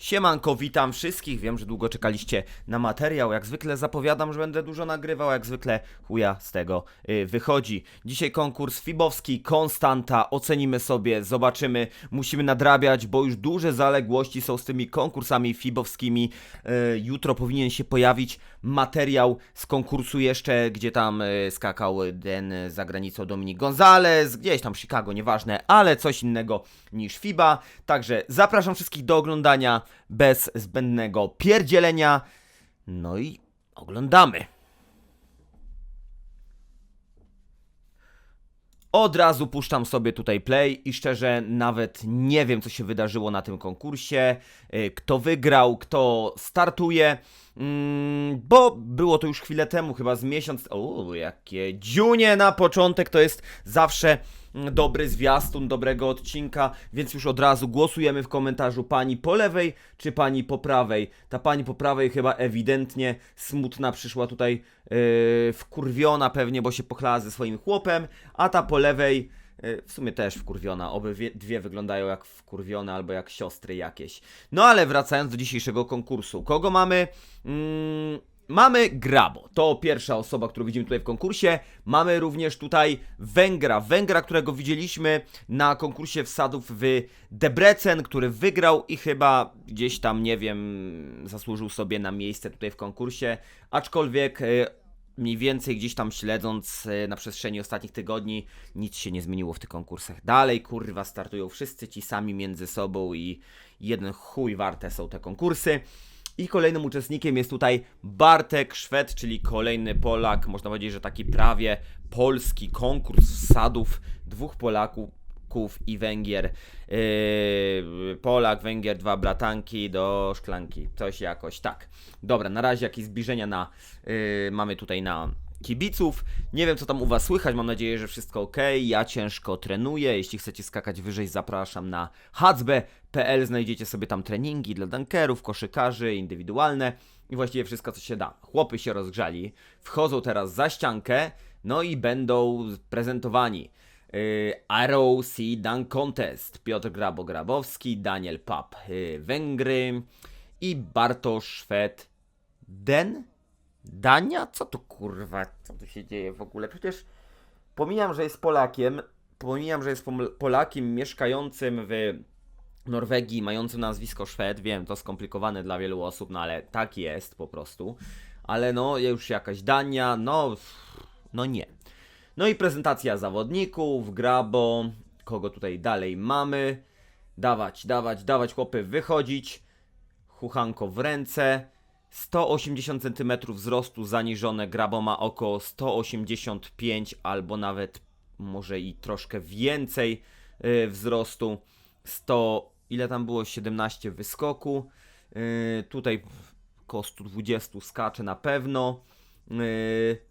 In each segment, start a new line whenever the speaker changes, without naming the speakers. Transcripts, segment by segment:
Siemanko, witam wszystkich. Wiem, że długo czekaliście na materiał. Jak zwykle zapowiadam, że będę dużo nagrywał. Jak zwykle chuja z tego y, wychodzi. Dzisiaj konkurs Fibowski, Konstanta. Ocenimy sobie, zobaczymy. Musimy nadrabiać, bo już duże zaległości są z tymi konkursami Fibowskimi. Y, jutro powinien się pojawić materiał z konkursu jeszcze, gdzie tam y, skakał ten za granicą Dominik Gonzalez, gdzieś tam Chicago, nieważne, ale coś innego niż FIBA. Także zapraszam wszystkich do oglądania bez zbędnego pierdzielenia. No i oglądamy. Od razu puszczam sobie tutaj play i szczerze nawet nie wiem, co się wydarzyło na tym konkursie, y, kto wygrał, kto startuje, mm, bo było to już chwilę temu, chyba z miesiąc. O, jakie dziunie na początek, to jest zawsze mm, dobry zwiastun dobrego odcinka, więc już od razu głosujemy w komentarzu pani po lewej czy pani po prawej. Ta pani po prawej chyba ewidentnie smutna przyszła tutaj yy, wkurwiona pewnie, bo się pochlała ze swoim chłopem, a ta po lewej w sumie też wkurwiona. Obydwie dwie wyglądają jak wkurwione albo jak siostry jakieś. No ale wracając do dzisiejszego konkursu. Kogo mamy? Mm, Mamy Grabo, to pierwsza osoba, którą widzimy tutaj w konkursie. Mamy również tutaj Węgra, Węgra, którego widzieliśmy na konkursie wsadów w Debrecen, który wygrał i chyba gdzieś tam, nie wiem, zasłużył sobie na miejsce tutaj w konkursie. Aczkolwiek e, mniej więcej gdzieś tam śledząc e, na przestrzeni ostatnich tygodni, nic się nie zmieniło w tych konkursach. Dalej, kurwa, startują wszyscy ci sami między sobą i jeden chuj warte są te konkursy. I kolejnym uczestnikiem jest tutaj Bartek Szwed, czyli kolejny Polak, można powiedzieć, że taki prawie polski konkurs wsadów dwóch Polaków i Węgier. Yy, Polak, Węgier, dwa bratanki do szklanki. Coś jakoś tak. Dobra, na razie jakieś zbliżenia na yy, mamy tutaj na kibiców. Nie wiem, co tam u Was słychać. Mam nadzieję, że wszystko ok. Ja ciężko trenuję. Jeśli chcecie skakać wyżej, zapraszam na hacb.pl. Znajdziecie sobie tam treningi dla dunkerów, koszykarzy, indywidualne i właściwie wszystko, co się da. Chłopy się rozgrzali, wchodzą teraz za ściankę, no i będą prezentowani. Arrow Sea Dunk Contest. Piotr Grabo-Grabowski, Daniel Pap, yy, Węgry i Bartosz Szwed. Den? Dania? Co to kurwa? Co tu się dzieje w ogóle? Przecież pomijam, że jest Polakiem, pomijam, że jest Polakiem mieszkającym w Norwegii, mającym nazwisko Szwed. Wiem, to skomplikowane dla wielu osób, no ale tak jest po prostu. Ale no, już jakaś Dania, no, no nie. No i prezentacja zawodników, Grabo, kogo tutaj dalej mamy. Dawać, dawać, dawać, chłopy, wychodzić. Chuchanko w ręce. 180 cm wzrostu zaniżone, Grabo ma około 185 albo nawet może i troszkę więcej yy, wzrostu. 100, ile tam było? 17 wyskoku. Yy, tutaj około 120 skacze na pewno. Yy,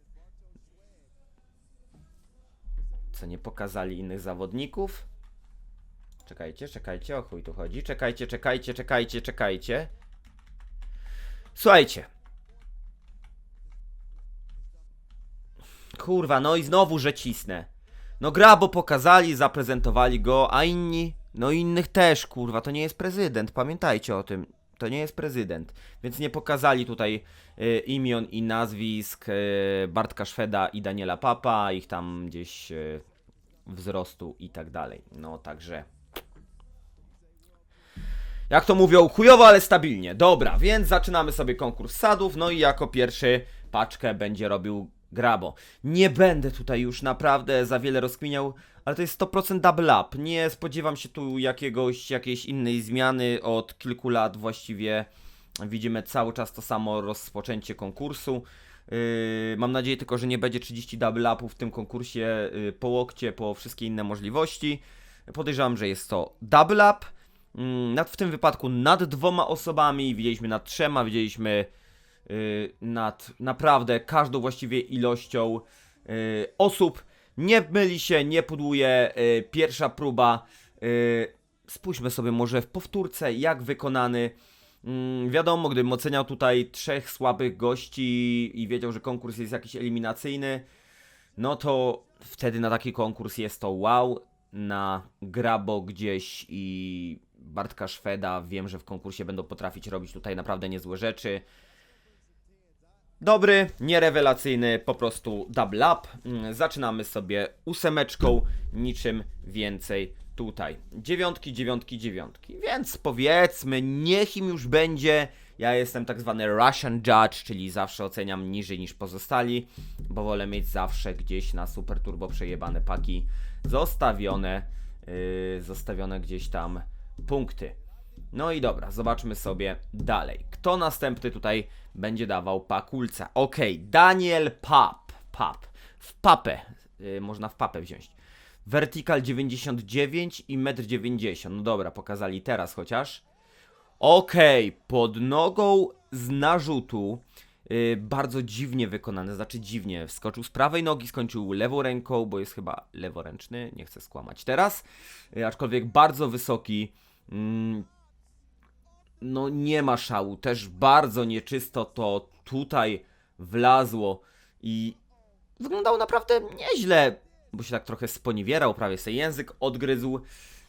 co nie pokazali innych zawodników? Czekajcie, czekajcie, o chuj tu chodzi. Czekajcie, czekajcie, czekajcie, czekajcie. Słuchajcie. Kurwa, no i znowu, że cisnę. No Grabo pokazali, zaprezentowali go, a inni? No innych też, kurwa, to nie jest prezydent, pamiętajcie o tym. To nie jest prezydent, więc nie pokazali tutaj y, imion i nazwisk y, Bartka Szweda i Daniela Papa, ich tam gdzieś y, wzrostu i tak dalej. No także jak to mówią, chujowo, ale stabilnie. Dobra, więc zaczynamy sobie konkurs sadów. No i jako pierwszy paczkę będzie robił Grabo. Nie będę tutaj już naprawdę za wiele rozkminiał, ale to jest 100% double up. Nie spodziewam się tu jakiegoś, jakiejś innej zmiany od kilku lat właściwie. Widzimy cały czas to samo rozpoczęcie konkursu. Yy, mam nadzieję tylko, że nie będzie 30 double upów w tym konkursie yy, po łokcie, po wszystkie inne możliwości. Podejrzewam, że jest to double up. Mm, nad, w tym wypadku nad dwoma osobami, widzieliśmy nad trzema, widzieliśmy yy, nad naprawdę każdą właściwie ilością yy, osób. Nie myli się, nie pudłuje. Yy, pierwsza próba. Spójrzmy sobie może w powtórce, jak wykonany. Mm, wiadomo, gdybym oceniał tutaj trzech słabych gości i wiedział, że konkurs jest jakiś eliminacyjny, no to wtedy na taki konkurs jest to wow. Na grabo gdzieś i Bartka Szweda. Wiem, że w konkursie będą potrafić robić tutaj naprawdę niezłe rzeczy. Dobry, nierewelacyjny, po prostu double up. Mm, Zaczynamy sobie ósemeczką, niczym więcej tutaj. Dziewiątki, dziewiątki, dziewiątki. Więc powiedzmy, niech im już będzie. Ja jestem tak zwany Russian Judge, czyli zawsze oceniam niżej niż pozostali, bo wolę mieć zawsze gdzieś na super turbo przejebane paki zostawione, yy, zostawione gdzieś tam punkty. No i dobra, zobaczmy sobie dalej. Kto następny tutaj będzie dawał pakulca? Okej, Daniel Pap. Pap. W papę. Yy, można w papę wziąć. Vertical 99 i 1,90 m. No dobra, pokazali teraz chociaż. Okej, pod nogą z narzutu. Yy, bardzo dziwnie wykonane, znaczy dziwnie. Wskoczył z prawej nogi, skończył lewą ręką, bo jest chyba leworęczny, nie chcę skłamać teraz. Yy, aczkolwiek bardzo wysoki. Mm, no nie ma szału, też bardzo nieczysto to tutaj wlazło i wyglądało naprawdę nieźle, bo się tak trochę sponiewierał, prawie sobie język odgryzł,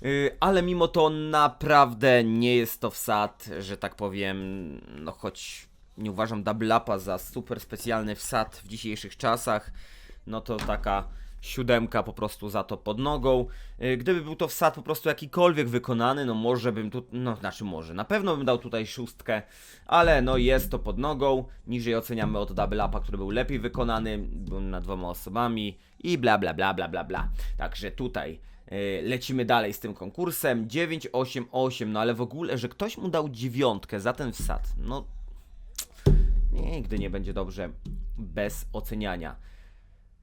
yy, ale mimo to naprawdę nie jest to wsad, że tak powiem, no choć nie uważam double upa za super specjalny wsad w dzisiejszych czasach, no to taka siódemka po prostu za to pod nogą. Yy, Gdyby był to wsad po prostu jakikolwiek wykonany, no może bym tu, no znaczy może, na pewno bym dał tutaj szóstkę, ale no jest to pod nogą. Niżej oceniamy od double upa, który był lepiej wykonany, był nad dwoma osobami i bla bla bla bla bla bla. Także tutaj yy, lecimy dalej z tym konkursem. 9, 8, 8, no ale w ogóle, że ktoś mu dał dziewiątkę za ten wsad, no nigdy nie będzie dobrze bez oceniania.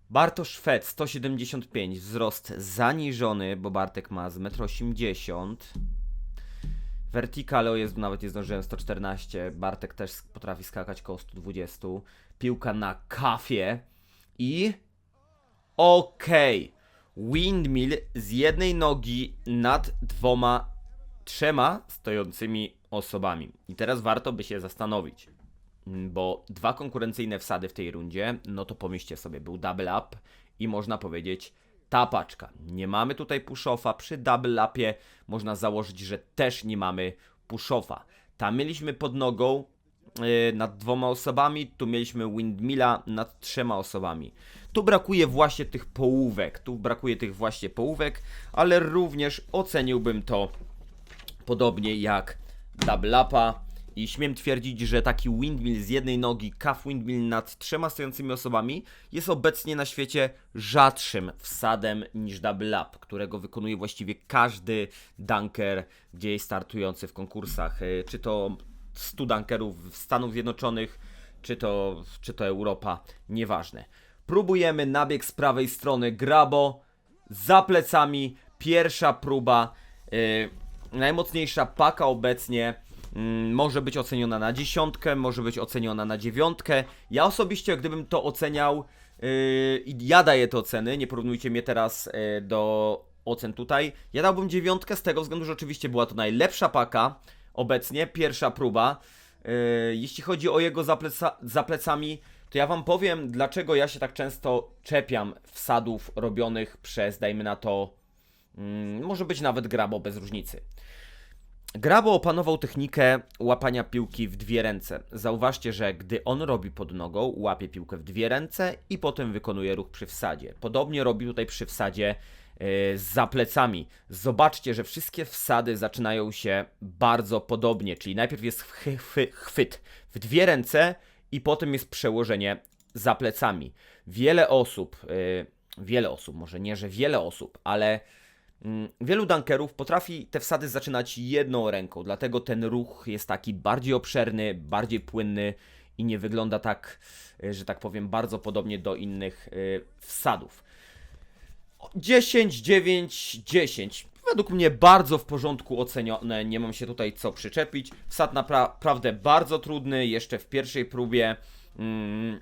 Bartosz Szwed 175, wzrost zaniżony, bo Bartek ma z 1,80 m. Vertical, o jest, nawet nie zdążyłem, 114. Bartek też potrafi skakać koło 120. Piłka na kafie. I... Okej. Windmill z jednej nogi nad dwoma, trzema stojącymi osobami. I teraz warto by się zastanowić bo dwa konkurencyjne wsady w tej rundzie, no to pomyślcie sobie, był double up i można powiedzieć tapaczka. Nie mamy tutaj push-offa, przy double upie można założyć, że też nie mamy push-offa. Tam mieliśmy pod nogą yy, nad dwoma osobami, tu mieliśmy windmilla nad trzema osobami. Tu brakuje właśnie tych połówek, tu brakuje tych właśnie połówek, ale również oceniłbym to podobnie jak double upa. I śmiem twierdzić, że taki windmill z jednej nogi, calf windmill nad trzema stojącymi osobami jest obecnie na świecie rzadszym wsadem niż double up, którego wykonuje właściwie każdy dunker gdzieś startujący w konkursach. Y, Czy to 100 dunkerów w Stanów Zjednoczonych, czy to, czy to Europa, nieważne. Próbujemy nabieg z prawej strony, grabo, za plecami, pierwsza próba, yy, najmocniejsza paka obecnie, może być oceniona na dziesiątkę, może być oceniona na dziewiątkę. Ja osobiście, gdybym to oceniał, yy, i ja daję te oceny, nie porównujcie mnie teraz yy, do ocen tutaj. Ja dałbym dziewiątkę z tego względu, że oczywiście była to najlepsza paka obecnie, pierwsza próba. Yy, jeśli chodzi o jego za, pleca, za plecami, to ja wam powiem, dlaczego ja się tak często czepiam wsadów robionych przez, dajmy na to, mm, może być nawet grabo bez różnicy. Grabo opanował technikę łapania piłki w dwie ręce. Zauważcie, że gdy on robi pod nogą, łapie piłkę w dwie ręce i potem wykonuje ruch przy wsadzie. Podobnie robi tutaj przy wsadzie yy, za plecami. Zobaczcie, że wszystkie wsady zaczynają się bardzo podobnie, czyli najpierw jest chwyt w dwie ręce i potem jest przełożenie za plecami. Wiele osób, yy, wiele osób, może nie, że wiele osób, ale Wielu dunkerów potrafi te wsady zaczynać jedną ręką, dlatego ten ruch jest taki bardziej obszerny, bardziej płynny i nie wygląda tak, y, że tak powiem, bardzo podobnie do innych y, wsadów. 10, 9, 10. Według mnie bardzo w porządku ocenione, nie mam się tutaj co przyczepić. Wsad naprawdę bardzo trudny, jeszcze w pierwszej próbie. Mm,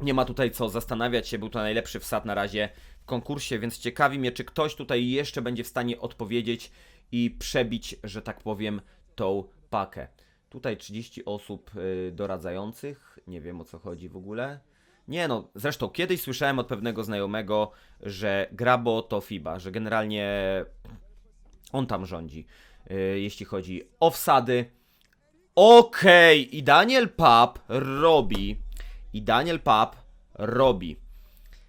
nie ma tutaj co zastanawiać się, był to najlepszy wsad na razie konkursie, więc ciekawi mnie, czy ktoś tutaj jeszcze będzie w stanie odpowiedzieć i przebić, że tak powiem, tą pakę. Tutaj 30 osób y, doradzających, nie wiem o co chodzi w ogóle. Nie no, zresztą kiedyś słyszałem od pewnego znajomego, że Grabo to FIBA, że generalnie on tam rządzi. y, jeśli chodzi o wsady. Okej, i Daniel Pap robi, i Daniel Pap robi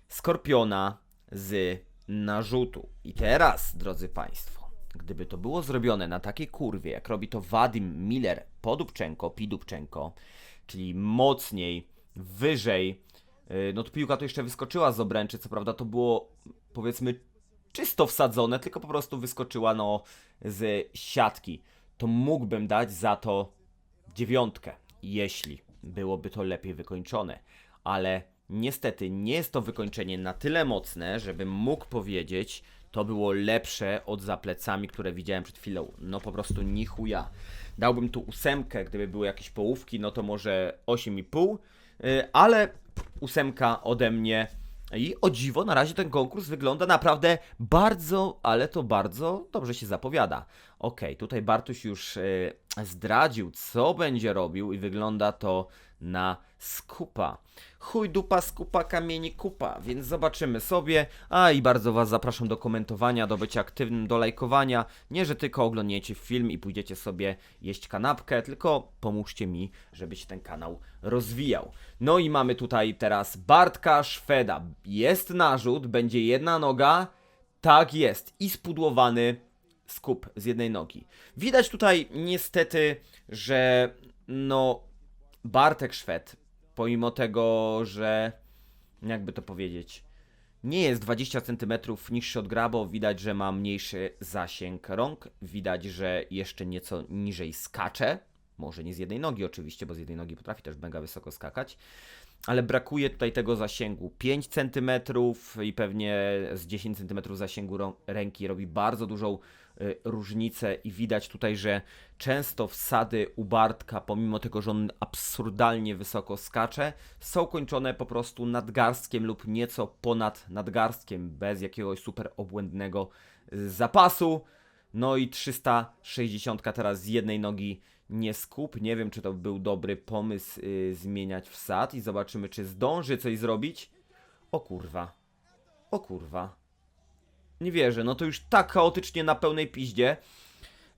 Skorpiona z narzutu. I teraz, drodzy Państwo, gdyby to było zrobione na takiej kurwie, jak robi to Wadim Miller Podubczenko, Pidubczenko, czyli mocniej, wyżej, yy, no to piłka to jeszcze wyskoczyła z obręczy, co prawda to było powiedzmy czysto wsadzone, tylko po prostu wyskoczyła no z siatki. To mógłbym dać za to dziewiątkę, jeśli byłoby to lepiej wykończone. Ale niestety nie jest to wykończenie na tyle mocne, żebym mógł powiedzieć, to było lepsze od za plecami, które widziałem przed chwilą. No po prostu ni chuja. Dałbym tu ósemkę, gdyby były jakieś połówki, no to może 8,5, yy, ale ósemka ode mnie. I o dziwo, na razie ten konkurs wygląda naprawdę bardzo, ale to bardzo dobrze się zapowiada. Okej, tutaj Bartuś już y, zdradził, co będzie robił i wygląda to na skupa. Chuj dupa, skupa, kamieni kupa, więc zobaczymy sobie. A i bardzo Was zapraszam do komentowania, do bycia aktywnym, do lajkowania. Nie, że tylko oglądniecie film i pójdziecie sobie jeść kanapkę, tylko pomóżcie mi, żeby się ten kanał rozwijał. No i mamy tutaj teraz Bartka Szweda. Jest narzut, będzie jedna noga. Tak jest. I spudłowany skup z jednej nogi. Widać tutaj niestety, że no Bartek Szwed, pomimo tego, że jakby to powiedzieć, nie jest 20 cm niższy od Grabo, widać, że ma mniejszy zasięg rąk, widać, że jeszcze nieco niżej skacze, może nie z jednej nogi oczywiście, bo z jednej nogi potrafi też mega wysoko skakać, ale brakuje tutaj tego zasięgu. 5 cm i pewnie z 10 cm zasięgu ręki robi bardzo dużą y, różnicę i widać tutaj, że często wsady u Bartka, pomimo tego, że on absurdalnie wysoko skacze, są kończone po prostu nadgarstkiem lub nieco ponad nadgarstkiem, bez jakiegoś super obłędnego y, zapasu. No i 360 teraz z jednej nogi nie skup. Nie wiem, czy to był dobry pomysł y, zmieniać wsad i zobaczymy, czy zdąży coś zrobić. O kurwa. O kurwa. Nie wierzę, no to już tak chaotycznie na pełnej piździe.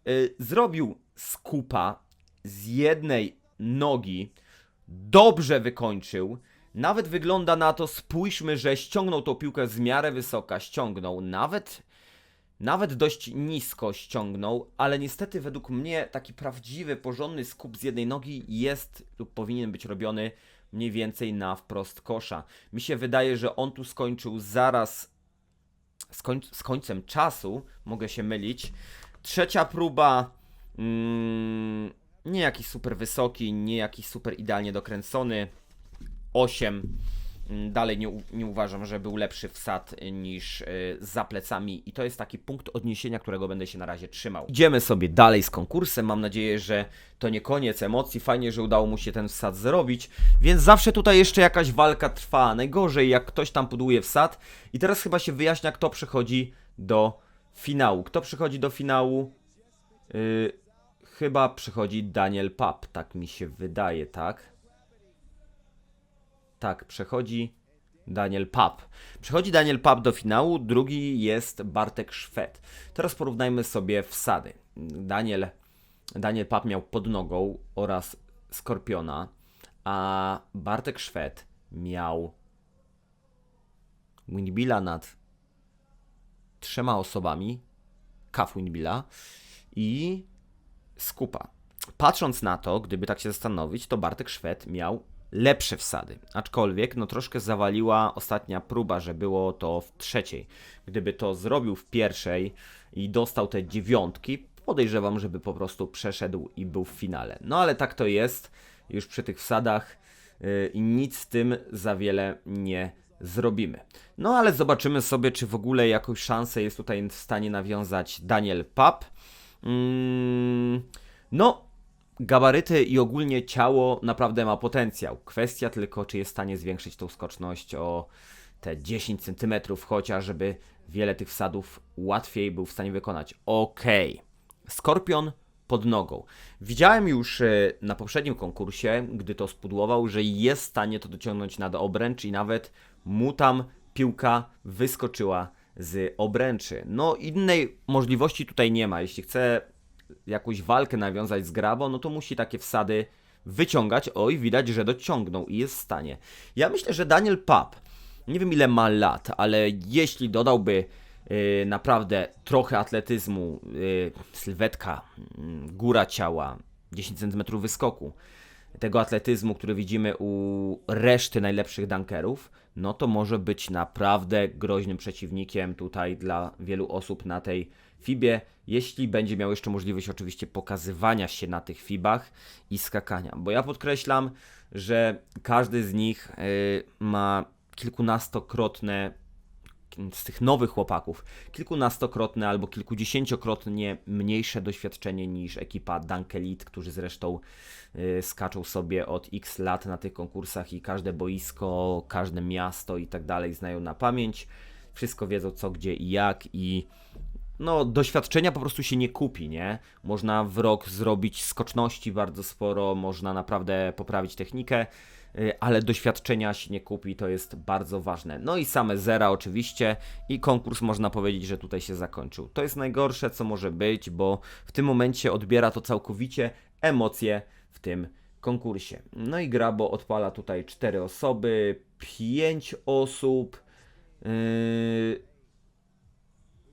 Y, zrobił skupa z jednej nogi. Dobrze wykończył. Nawet wygląda na to, spójrzmy, że ściągnął tą piłkę z miarę wysoka, ściągnął. Nawet nawet dość nisko ściągnął, ale niestety według mnie taki prawdziwy, porządny skup z jednej nogi jest lub powinien być robiony mniej więcej na wprost kosza. Mi się wydaje, że on tu skończył zaraz z, koń z końcem czasu, mogę się mylić. Trzecia próba, mm, nie jakiś super wysoki, nie jakiś super idealnie dokręcony. 8. Mm, Dalej nie, nie uważam, że był lepszy wsad niż y, za plecami i to jest taki punkt odniesienia, którego będę się na razie trzymał. Idziemy sobie dalej z konkursem. Mam nadzieję, że to nie koniec emocji. Fajnie, że udało mu się ten wsad zrobić, więc zawsze tutaj jeszcze jakaś walka trwa. Najgorzej, jak ktoś tam pudłuje wsad. I teraz chyba się wyjaśnia, kto przychodzi do finału. Kto przychodzi do finału? Y, chyba przychodzi Daniel Pap, tak mi się wydaje, tak? Tak, przechodzi Daniel Pap. Przechodzi Daniel Pap do finału, drugi jest Bartek Szwed. Teraz porównajmy sobie wsady. Daniel, Daniel Pap miał pod nogą oraz Skorpiona, a Bartek Szwed miał Winbilla nad trzema osobami, Kaf Winbilla i Skupa. Patrząc na to, gdyby tak się zastanowić, to Bartek Szwed miał lepsze wsady. Aczkolwiek, no troszkę zawaliła ostatnia próba, że było to w trzeciej. Gdyby to zrobił w pierwszej i dostał te dziewiątki, podejrzewam, żeby po prostu przeszedł i był w finale. No ale tak to jest już przy tych wsadach yy, i nic z tym za wiele nie zrobimy. No ale zobaczymy sobie, czy w ogóle jakąś szansę jest tutaj w stanie nawiązać Daniel Pap. Mm, no, gabaryty i ogólnie ciało naprawdę ma potencjał. Kwestia tylko, czy jest w stanie zwiększyć tą skoczność o te 10 cm chociaż, żeby wiele tych wsadów łatwiej był w stanie wykonać. Okej. Skorpion pod nogą. Widziałem już e, na poprzednim konkursie, gdy to spudłował, że jest w stanie to dociągnąć nad obręcz i nawet mu tam piłka wyskoczyła z obręczy. No innej możliwości tutaj nie ma. Jeśli chce jakąś walkę nawiązać z Grabo, no to musi takie wsady wyciągać. Oj, widać, że dociągnął i jest w stanie. Ja myślę, że Daniel Pap, nie wiem ile ma lat, ale jeśli dodałby yy, naprawdę trochę atletyzmu, yy, sylwetka, yy, góra ciała, 10 cm wyskoku, tego atletyzmu, który widzimy u reszty najlepszych dunkerów, no to może być naprawdę groźnym przeciwnikiem tutaj dla wielu osób na tej FIBie, jeśli będzie miał jeszcze możliwość oczywiście pokazywania się na tych FIBach i skakania. Bo ja podkreślam, że każdy z nich y, ma kilkunastokrotne z tych nowych chłopaków kilkunastokrotne albo kilkudziesięciokrotnie mniejsze doświadczenie niż ekipa Dunk Elite, którzy zresztą y, skaczą sobie od x lat na tych konkursach i każde boisko, każde miasto i tak dalej znają na pamięć. Wszystko wiedzą co, gdzie i jak i no, doświadczenia po prostu się nie kupi, nie? Można w rok zrobić skoczności bardzo sporo, można naprawdę poprawić technikę, y, ale doświadczenia się nie kupi, to jest bardzo ważne. No i same zera oczywiście i konkurs można powiedzieć, że tutaj się zakończył. To jest najgorsze, co może być, bo w tym momencie odbiera to całkowicie emocje w tym konkursie. No i Grabo odpala tutaj 4 osoby, 5 osób. Yy...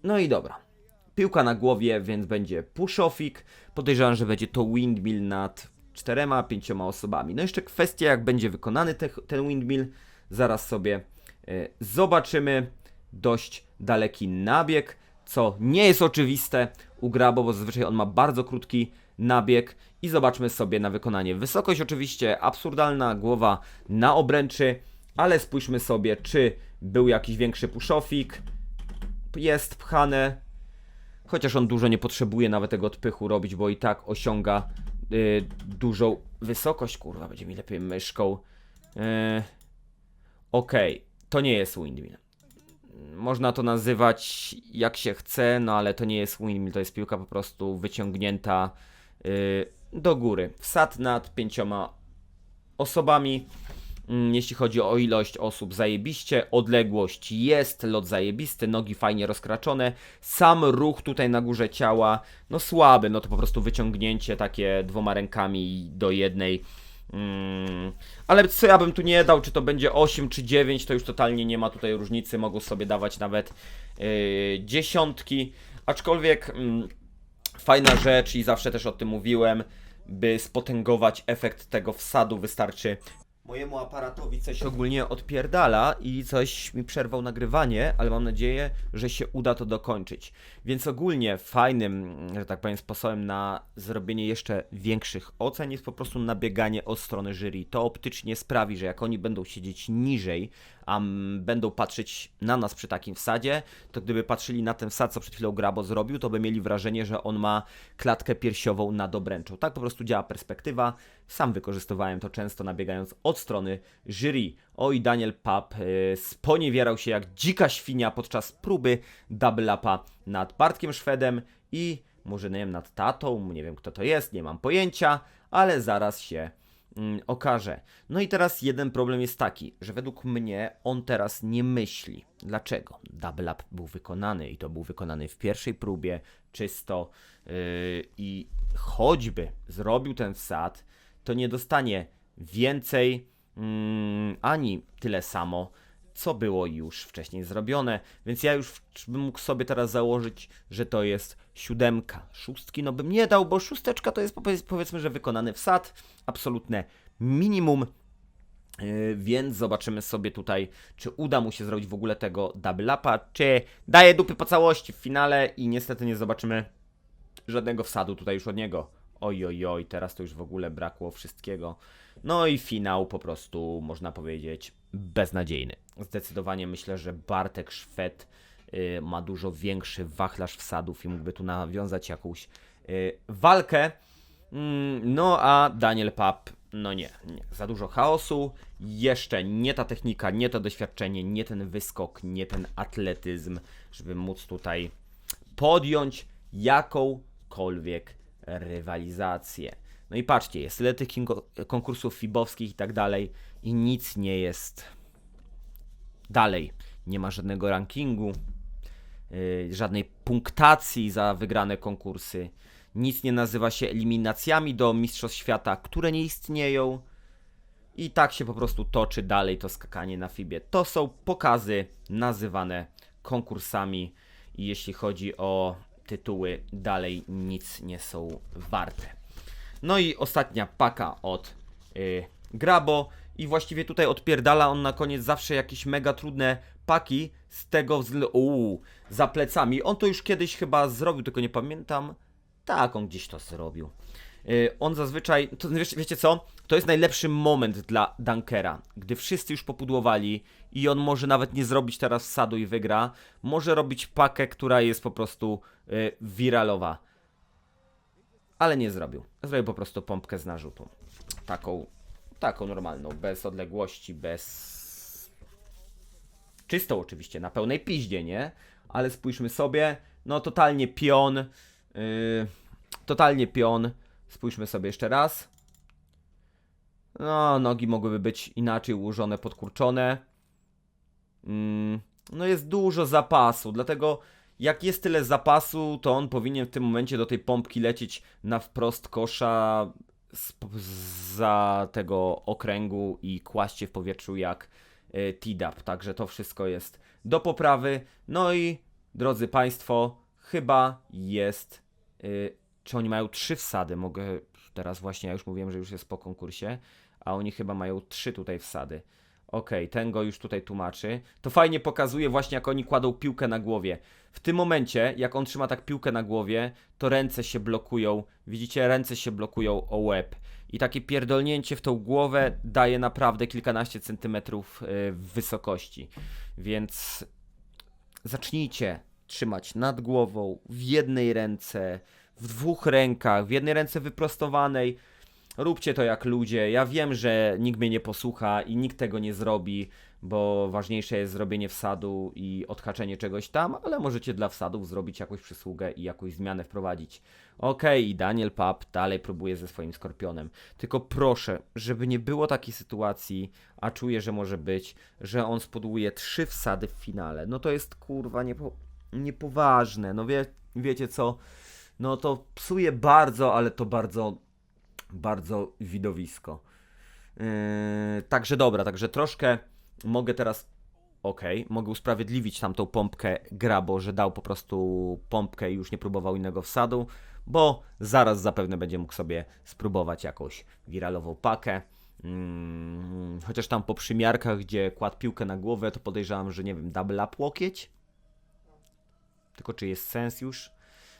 No i dobra. Piłka na głowie, więc będzie push-offik. Podejrzewam, że będzie to windmill nad czterema, pięcioma osobami. No jeszcze kwestia, jak będzie wykonany te, ten windmill. Zaraz sobie y, zobaczymy. Dość daleki nabieg, co nie jest oczywiste u Grabo, bo zazwyczaj on ma bardzo krótki nabieg. I zobaczmy sobie na wykonanie. Wysokość oczywiście absurdalna, głowa na obręczy, ale spójrzmy sobie, czy był jakiś większy push-offik. Jest pchane, Chociaż on dużo nie potrzebuje nawet tego odpychu robić, bo i tak osiąga y, dużą wysokość. Kurwa, będzie mi lepiej myszką. Y, Okej, okay. to nie jest windmill. Można to nazywać jak się chce, no ale to nie jest windmill, to jest piłka po prostu wyciągnięta y, do góry. Wsad nad pięcioma osobami. Mm, jeśli chodzi o ilość osób, zajebiście. Odległość jest, lot zajebisty, nogi fajnie rozkraczone. Sam ruch tutaj na górze ciała, no słaby, no to po prostu wyciągnięcie takie dwoma rękami do jednej. Mm. Ale co ja bym tu nie dał, czy to będzie 8 czy 9, to już totalnie nie ma tutaj różnicy. Mogą sobie dawać nawet yy, dziesiątki. Aczkolwiek yy, fajna rzecz i zawsze też o tym mówiłem by spotęgować efekt tego wsadu, wystarczy mojemu aparatowi coś ogólnie odpierdala i coś mi przerwał nagrywanie, ale mam nadzieję, że się uda to dokończyć. Więc ogólnie fajnym, że tak powiem, sposobem na zrobienie jeszcze większych ocen jest po prostu nabieganie o stronę jury. To optycznie sprawi, że jak oni będą siedzieć niżej, a będą patrzeć na nas przy takim wsadzie, to gdyby patrzyli na ten wsad, co przed chwilą Grabo zrobił, to by mieli wrażenie, że on ma klatkę piersiową nad obręczą. Tak po prostu działa perspektywa. Sam wykorzystywałem to często nabiegając od strony jury. Oj, Daniel Pap yy, sponiewierał się jak dzika świnia podczas próby double upa nad Bartkiem Szwedem i może nie wiem, nad tatą, nie wiem kto to jest, nie mam pojęcia, ale zaraz się okaże. No i teraz jeden problem jest taki, że według mnie on teraz nie myśli. Dlaczego? Double up był wykonany i to był wykonany w pierwszej próbie, czysto yy, i choćby zrobił ten wsad, to nie dostanie więcej mm, ani tyle samo, co było już wcześniej zrobione, więc ja już bym mógł sobie teraz założyć, że to jest siódemka. Szóstki no bym nie dał, bo szósteczka to jest powiedzmy, że wykonany wsad, absolutne minimum, yy, więc zobaczymy sobie tutaj, czy uda mu się zrobić w ogóle tego double upa, czy daje dupy po całości w finale i niestety nie zobaczymy żadnego wsadu tutaj już od niego. Oj, oj, oj, teraz to już w ogóle brakło wszystkiego. No i finał po prostu, można powiedzieć, beznadziejny. Zdecydowanie myślę, że Bartek Szwed y, ma dużo większy wachlarz wsadów i mógłby tu nawiązać jakąś y, walkę. Mm, no a Daniel Pap, no nie, nie, za dużo chaosu, jeszcze nie ta technika, nie to doświadczenie, nie ten wyskok, nie ten atletyzm, żeby móc tutaj podjąć jakąkolwiek rywalizację. No i patrzcie, jest tyle tych konkursów fibowskich i tak dalej i nic nie jest dalej. Nie ma żadnego rankingu, yy, żadnej punktacji za wygrane konkursy. nic nie nazywa się eliminacjami do Mistrzostw Świata, które nie istnieją. I tak się po prostu toczy dalej to skakanie na FIBie. To są pokazy nazywane konkursami i jeśli chodzi o tytuły, dalej nic nie są warte. No i ostatnia paka od y, Grabo i właściwie tutaj odpierdala on na koniec zawsze jakieś mega trudne paki z tego względu, za plecami. On to już kiedyś chyba zrobił, tylko nie pamiętam. Tak, on gdzieś to zrobił. Y, on zazwyczaj, to wiesz, wiecie co? To jest najlepszy moment dla Dunkera, gdy wszyscy już popudłowali i on może nawet nie zrobić teraz wsadu i wygra. Może robić pakę, która jest po prostu y, wiralowa. Ale nie zrobił. Zrobił po prostu pompkę z narzutu. Taką, taką normalną, bez odległości, bez... Czystą oczywiście, na pełnej piździe, nie? Ale spójrzmy sobie, no totalnie pion, yy, totalnie pion. Spójrzmy sobie jeszcze raz. No, nogi mogłyby być inaczej ułożone, podkurczone. Mm, no jest dużo zapasu, dlatego jak jest tyle zapasu, to on powinien w tym momencie do tej pompki lecieć na wprost kosza za tego okręgu i kłaść się w powietrzu jak y, T-Dap. Także to wszystko jest do poprawy. No i drodzy Państwo, chyba jest. Y, czy oni mają trzy wsady? Mogę teraz właśnie, ja już mówiłem, że już jest po konkursie, a oni chyba mają trzy tutaj wsady. Okej, ten go już tutaj tłumaczy. To fajnie pokazuje właśnie, jak oni kładą piłkę na głowie. W tym momencie, jak on trzyma tak piłkę na głowie, to ręce się blokują. Widzicie, ręce się blokują o łeb. I takie pierdolnięcie w tą głowę daje naprawdę kilkanaście centymetrów y, wysokości. Więc zacznijcie trzymać nad głową, w jednej ręce, w dwóch rękach, w jednej ręce wyprostowanej. Róbcie to jak ludzie. Ja wiem, że nikt mnie nie posłucha i nikt tego nie zrobi, bo ważniejsze jest zrobienie wsadu i odhaczenie czegoś tam, ale możecie dla wsadów zrobić jakąś przysługę i jakąś zmianę wprowadzić. Okej, i Daniel Pap dalej próbuje ze swoim skorpionem. Tylko proszę, żeby nie było takiej sytuacji, a czuję, że może być, że on spodłuje trzy wsady w finale. No to jest kurwa niepo, niepoważne. No wie, wiecie co? No to psuje bardzo, ale to bardzo bardzo widowisko. Yy, także dobra, także troszkę mogę teraz. Okej, mogę usprawiedliwić tamtą pompkę Grabo, że dał po prostu pompkę i już nie próbował innego wsadu, bo zaraz zapewne będzie mógł sobie spróbować jakąś wiralową pakę. Mm, chociaż tam po przymiarkach, gdzie kładł piłkę na głowę, to podejrzewam, że nie wiem, double up łokieć? Tylko czy jest sens już?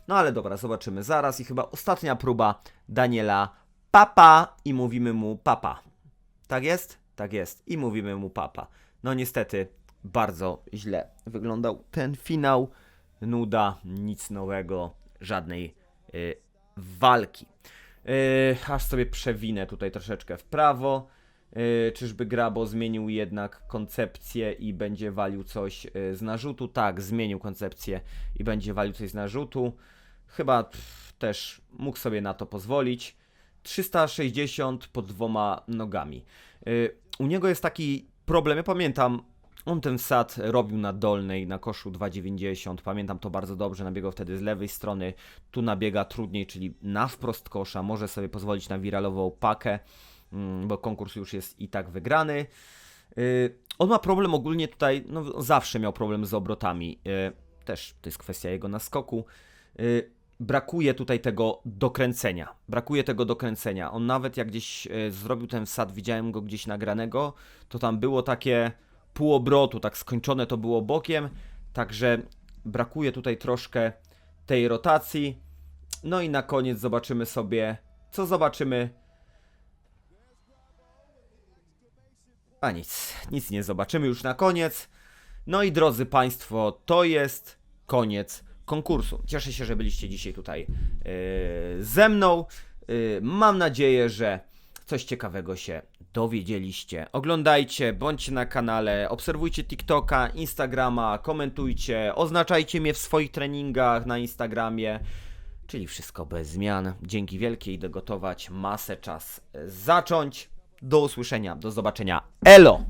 No ale dobra, zobaczymy zaraz i chyba ostatnia próba Daniela papa i mówimy mu papa. Tak jest? Tak jest. I mówimy mu papa. No niestety bardzo źle wyglądał ten finał. Nuda, nic nowego, żadnej y, walki. Y, aż sobie przewinę tutaj troszeczkę w prawo. Y, czyżby Grabo zmienił jednak koncepcję i będzie walił coś y, z narzutu? Tak, zmienił koncepcję i będzie walił coś z narzutu. Chyba pff, też mógł sobie na to pozwolić. 360 pod dwoma nogami. Y, U niego jest taki problem, ja pamiętam, on ten wsad robił na dolnej, na koszu 2,90. Pamiętam to bardzo dobrze. Nabiegał wtedy z lewej strony. Tu nabiega trudniej, czyli na wprost kosza. Może sobie pozwolić na wiralową pakę, mm, bo konkurs już jest i tak wygrany. Y, On ma problem ogólnie tutaj, no zawsze miał problem z obrotami. Y, Też to jest kwestia jego naskoku. Brakuje tutaj tego dokręcenia. Brakuje tego dokręcenia. On nawet jak gdzieś e, zrobił ten wsad, widziałem go gdzieś nagranego, to tam było takie pół obrotu, tak skończone to było bokiem, także brakuje tutaj troszkę tej rotacji. No i na koniec zobaczymy sobie, co zobaczymy. A nic, nic nie zobaczymy już na koniec. No i drodzy Państwo, to jest koniec konkursu. Cieszę się, że byliście dzisiaj tutaj yy, ze mną. Yy, mam nadzieję, że coś ciekawego się dowiedzieliście. Oglądajcie, bądźcie na kanale, obserwujcie TikToka, Instagrama, komentujcie, oznaczajcie mnie w swoich treningach na Instagramie. Czyli wszystko bez zmian. Dzięki wielkie idę gotować masę czas zacząć. Do usłyszenia, do zobaczenia. Elo!